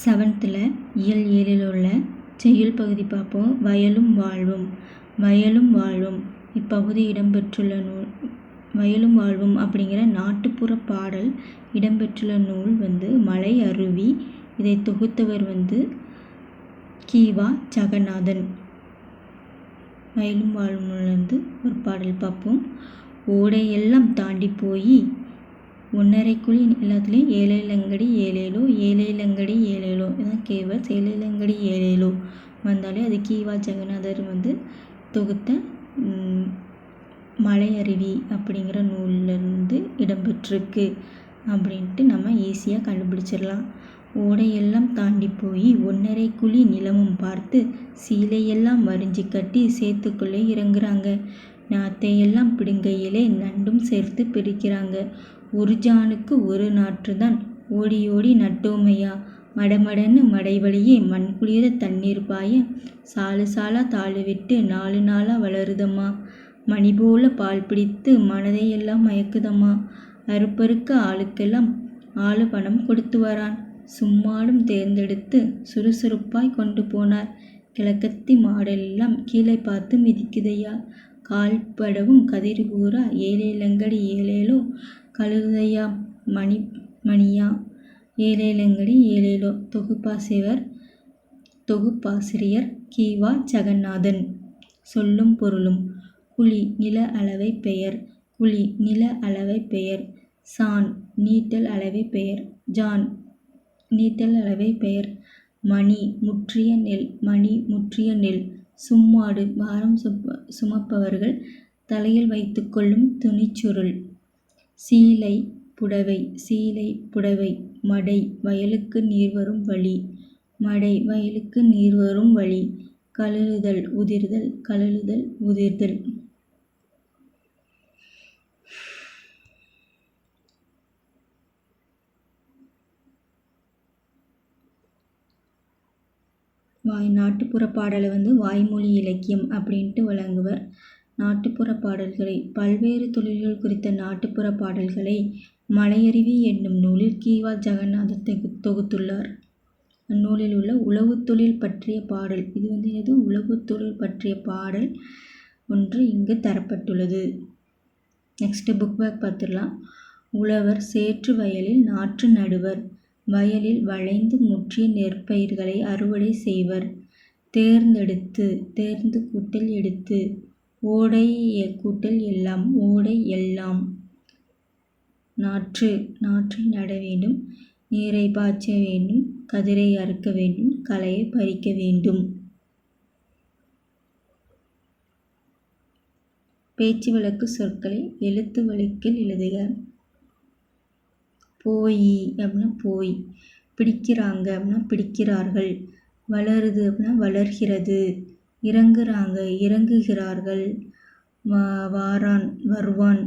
செவன்த்தில் இயல் ஏழில் உள்ள செய்யுள் பகுதி பார்ப்போம். வயலும் வாழ்வும் வயலும் வாழ்வும். இப்பகுதி இடம்பெற்றுள்ள நூல் வயலும் வாழ்வும் அப்படிங்கிற நாட்டுப்புற பாடல் இடம்பெற்றுள்ள நூல் வந்து மலை அருவி. இதை தொகுத்தவர் வந்து கீவா ஜெகநாதன். வயலும் வாழ்வும் வந்து ஒரு பாடல் பார்ப்போம். ஓடையெல்லாம் தாண்டி போய் ஒன்றரை குழி எல்லாத்துலேயும் ஏழேலங்கடி ஏழேலோ ஏழேலங்கடி ஏழேலோ இதான் கேவர்ஸ் ஏழேலங்கடி ஏழேலோ வந்தாலே அது கீவா ஜெகநாதர் வந்து தொகுத்த மலையருவி அப்படிங்கிற நூல்லேருந்து இடம்பெற்றிருக்கு அப்படின்ட்டு நம்ம ஈஸியாக கண்டுபிடிச்சிடலாம். ஓடையெல்லாம் தாண்டி போய் ஒன்றரை குழி நிலமும் பார்த்து சீலையெல்லாம் வரிஞ்சு கட்டி சேத்துக்குள்ளே இறங்குறாங்க. நாத்தையெல்லாம் பிடுங்கையிலே நண்டும் சேர்த்து பிரிக்கிறாங்க. உருஜானுக்கு ஒரு நாற்று தான் ஓடி ஓடி நட்டோமையா? மடமடன்னு மடைவழியே மண் குளிர தண்ணீர் பாய சாலு சாலா தாழு விட்டு நாலு நாளாக வளருதம்மா. மணி போல பால் பிடித்து மனதையெல்லாம் மயக்குதம்மா. அறுப்பறுக்க ஆளுக்கெல்லாம் ஆளு பணம் கொடுத்து வரான். சும்மாடும் தேர்ந்தெடுத்து சுறுசுறுப்பாய் கொண்டு போனார். கிழக்கத்தி மாடெல்லாம் கீழே பார்த்து மிதிக்குதையா? கால் படவும் கதிர் ஏழேலங்கடி ஏழேலோ கழுதையா மணி மணியா? ஏழேலங்கடி ஏழேலோ. தொகுப்பாசிரியர் தொகுப்பாசிரியர் கீவா ஜெகநாதன். சொல்லும் பொருளும் குழி நில அளவை பெயர் குழி நில அளவை பெயர் சான் நீட்டல் அளவை பெயர் ஜான் நீட்டல் அளவை பெயர் மணி முற்றிய நெல் மணி முற்றிய நெல். சும்மாடு பாரம் சுமப்பவர்கள் தலையில் வைத்துக்கொள்ளும் துணிச்சுருள். சீலை புடவை சீலை புடவை. மடை வயலுக்கு நீர் வரும் வழி. மடை வயலுக்கு நீர் வரும் வழி. கழலுதல் உதிர்தல் கழலுதல் உதிர்தல். வாய் நாட்டுப்புற பாடலை வந்து வாய்மொழி இலக்கியம் அப்படின்ட்டு வழங்குவர். நாட்டுப்புற பாடல்களை பல்வேறு தொழில்கள் குறித்த நாட்டுப்புற பாடல்களை மலையருவி என்னும் நூலில் கீவா ஜெகநாதர் தொகு தொகுத்துள்ளார். அந்நூலில் உள்ள உழவு தொழில் பற்றிய பாடல் இது வந்து எது? உழவு தொழில் பற்றிய பாடல் ஒன்று இங்கு தரப்பட்டுள்ளது. நெக்ஸ்ட்டு புக் பேக் பார்த்துடலாம். உழவர் சேற்று வயலில் நாற்று நடுவர் வயலில் வளைந்து முற்றிய நெற்பயிர்களை அறுவடை செய்வர் தேர்ந்தெடுத்து தேர்ந்து கூட்டல் எடுத்து ஓடை கூட்டல் எல்லாம் ஓடை எல்லாம். நாற்று நாற்றை நட வேண்டும். நீரை பாய்ச்ச வேண்டும். கதிரை அறுக்க வேண்டும். களையை பறிக்க வேண்டும். பேச்சு வழக்கு சொற்களை எழுத்து வழக்கில் எழுதுக. போய் அப்படின்னா போய். பிடிக்கிறாங்க அப்படின்னா பிடிக்கிறார்கள். வளருது அப்படின்னா வளர்கிறது. இறங்குறாங்க இறங்குகிறார்கள். வாரான் வருவான்.